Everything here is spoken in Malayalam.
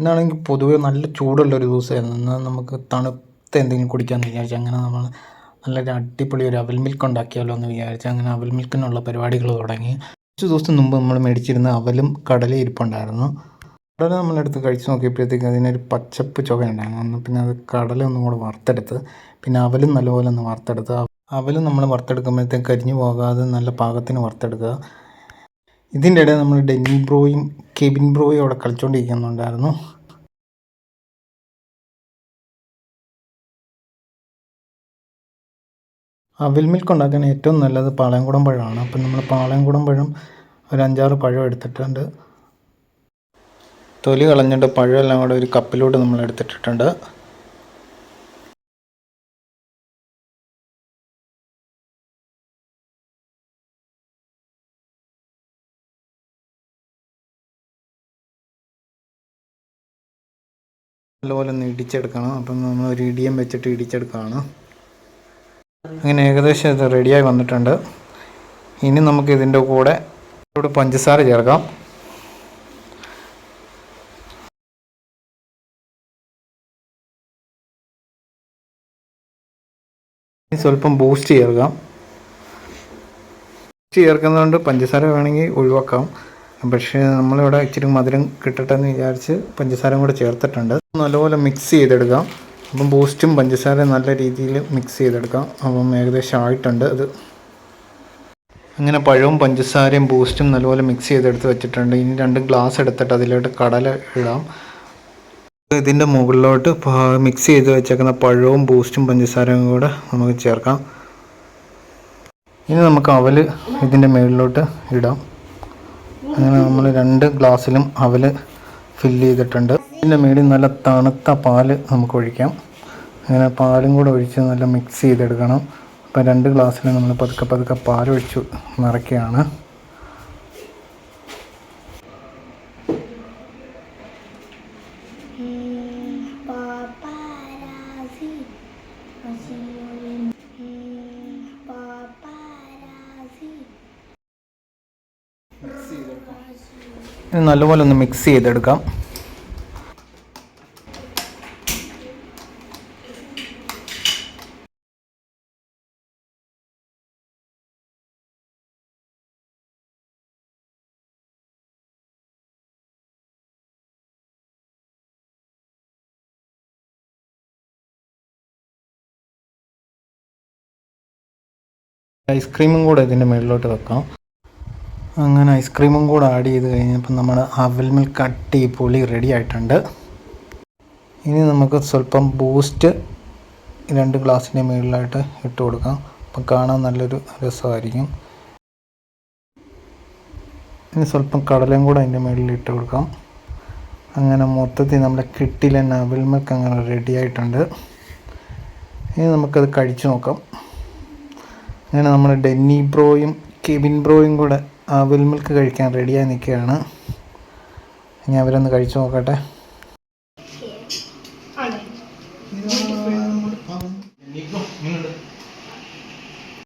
ഇന്നാണെങ്കിൽ പൊതുവെ നല്ല ചൂടുള്ളൊരു ദിവസമായിരുന്നു. ഇന്ന് നമുക്ക് തണുത്ത എന്തെങ്കിലും കുടിക്കാമെന്ന് വിചാരിച്ചു അങ്ങനെ നമ്മൾ നല്ലൊരു അടിപൊളി ഒരു അവൽ മിൽക്ക് ഉണ്ടാക്കിയാലോ എന്ന് വിചാരിച്ചു അങ്ങനെ അവൽ മിൽക്കിനുള്ള പരിപാടികൾ തുടങ്ങി. കുറച്ച് ദിവസം മുമ്പ് നമ്മൾ മേടിച്ചിരുന്ന അവലും കടലയും ഇരിപ്പുണ്ടായിരുന്നു. കടല നമ്മളെടുത്ത് കഴിച്ച് നോക്കിയപ്പോഴത്തേക്ക് അതിനൊരു പച്ചപ്പ് ചുവയുണ്ടായിരുന്നു. പിന്നെ അത് കടല ഒന്നും കൂടെ വറുത്തെടുത്ത് പിന്നെ അവലും നല്ലപോലെ ഒന്ന് വറുത്തെടുത്ത് അവലും നമ്മൾ വറുത്തെടുക്കുമ്പോഴത്തേക്ക് കരിഞ്ഞു പോകാതെ നല്ല പാകത്തിന് വറുത്തെടുക്കുക. ഇതിന്റെ ഇടയിൽ നമ്മൾ ഡെന്നി ബ്രോയും കെബിൻ ബ്രോയും അവിടെ കളിച്ചുകൊണ്ടിരിക്കുന്നുണ്ടായിരുന്നു അവിൽ മിൽക്ക് ഉണ്ടാക്കാൻ ഏറ്റവും നല്ലത് പാളയംകുടം പഴമാണ്. അപ്പം നമ്മൾ പാളയംകുടം പഴം ഒരു അഞ്ചാറ് പഴം എടുത്തിട്ടുണ്ട്. തൊലി കളഞ്ഞിട്ട് പഴമെല്ലാം കൂടെ ഒരു കപ്പിലോട്ട് നമ്മൾ എടുത്തിട്ടിട്ടുണ്ട്. നല്ലപോലെ ഒന്ന് ഇടിച്ചെടുക്കണം. അപ്പം നമ്മൾ ഒരു ഇടിയം വെച്ചിട്ട് ഇടിച്ചെടുക്കുകയാണ് അങ്ങനെ ഏകദേശം ഇത് റെഡിയായി വന്നിട്ടുണ്ട്. ഇനി നമുക്ക് ഇതിന്റെ കൂടെ ഇവിടെ പഞ്ചസാര ചേർക്കാം. ഇനി സ്വല്പം ബൂസ്റ്റ് ചേർക്കാം. ചേർക്കുന്നതുകൊണ്ട് പഞ്ചസാര വേണമെങ്കിൽ ഒഴിവാക്കാം. പക്ഷേ നമ്മളിവിടെ ഇച്ചിരി മധുരം കിട്ടട്ടെ എന്ന് വിചാരിച്ച് പഞ്ചസാരയും കൂടെ ചേർത്തിട്ടുണ്ട്. നല്ലപോലെ മിക്സ് ചെയ്തെടുക്കാം. അപ്പം ബൂസ്റ്റും പഞ്ചസാരയും നല്ല രീതിയിൽ മിക്സ് ചെയ്തെടുക്കാം. അപ്പം ഏകദേശം ആയിട്ടുണ്ട് അത്. അങ്ങനെ പഴവും പഞ്ചസാരയും ബൂസ്റ്റും നല്ലപോലെ മിക്സ് ചെയ്തെടുത്ത് വെച്ചിട്ടുണ്ട്. ഇനി രണ്ട് ഗ്ലാസ് എടുത്തിട്ട് അതിലോട്ട് കടല ഇടാം. ഇതിന്റെ മുകളിലോട്ട് മിക്സ് ചെയ്ത് വെച്ചേക്കുന്ന പഴവും ബൂസ്റ്റും പഞ്ചസാരയും കൂടെ നമുക്ക് ചേർക്കാം. ഇനി നമുക്ക് അവൽ ഇതിന്റെ മുകളിലോട്ട് ഇടാം. അങ്ങനെ നമ്മൾ രണ്ട് ഗ്ലാസ്സിലും അവൽ ഫില്ല് ചെയ്തിട്ടുണ്ട്. ഇതിന്റെ മീഡിയം നല്ല തണുത്ത പാൽ നമുക്ക് ഒഴിക്കാം. അങ്ങനെ പാലും കൂടെ ഒഴിച്ച് നല്ല മിക്സ് ചെയ്തെടുക്കണം. അപ്പം രണ്ട് ഗ്ലാസ്സിൽ നമ്മൾ പതുക്കെ പതുക്കെ പാലൊഴിച്ച് നിറയ്ക്കുകയാണ്. ഇത് നല്ലപോലെ ഒന്ന് മിക്സ് ചെയ്തെടുക്കാം. ഐസ്ക്രീമും കൂടെ ഇതിന്റെ മുകളിലോട്ട് വെക്കാം. അങ്ങനെ ഐസ്ക്രീമും കൂടെ ആഡ് ചെയ്ത് കഴിഞ്ഞപ്പോൾ നമ്മുടെ അവൽ മിൽക്ക് അടിപൊളി റെഡി ആയിട്ടുണ്ട്. ഇനി നമുക്ക് സ്വല്പം ബൂസ്റ്റ് രണ്ട് ഗ്ലാസ്സിന്റെ മുകളിലായിട്ട് ഇട്ട് കൊടുക്കാം. അപ്പം കാണാൻ നല്ലൊരു രസമായിരിക്കും. ഇനി സ്വല്പം കടലയും കൂടെ അതിന്റെ മുകളിൽ ഇട്ട് കൊടുക്കാം. അങ്ങനെ മൊത്തത്തിൽ നമ്മുടെ കിട്ടിലെ അവിൽ മിൽക്ക് അങ്ങനെ റെഡി ആയിട്ടുണ്ട്. ഇനി നമുക്കത് കഴിച്ചു നോക്കാം. അങ്ങനെ നമ്മുടെ ഡെന്നി ബ്രോയും കെവിൻ ബ്രോയും കൂടെ അവിൽ മിൽക്ക് കഴിക്കാൻ റെഡിയായി നിൽക്കുകയാണ്. ഇനി അവരൊന്ന് കഴിച്ചു നോക്കട്ടെ.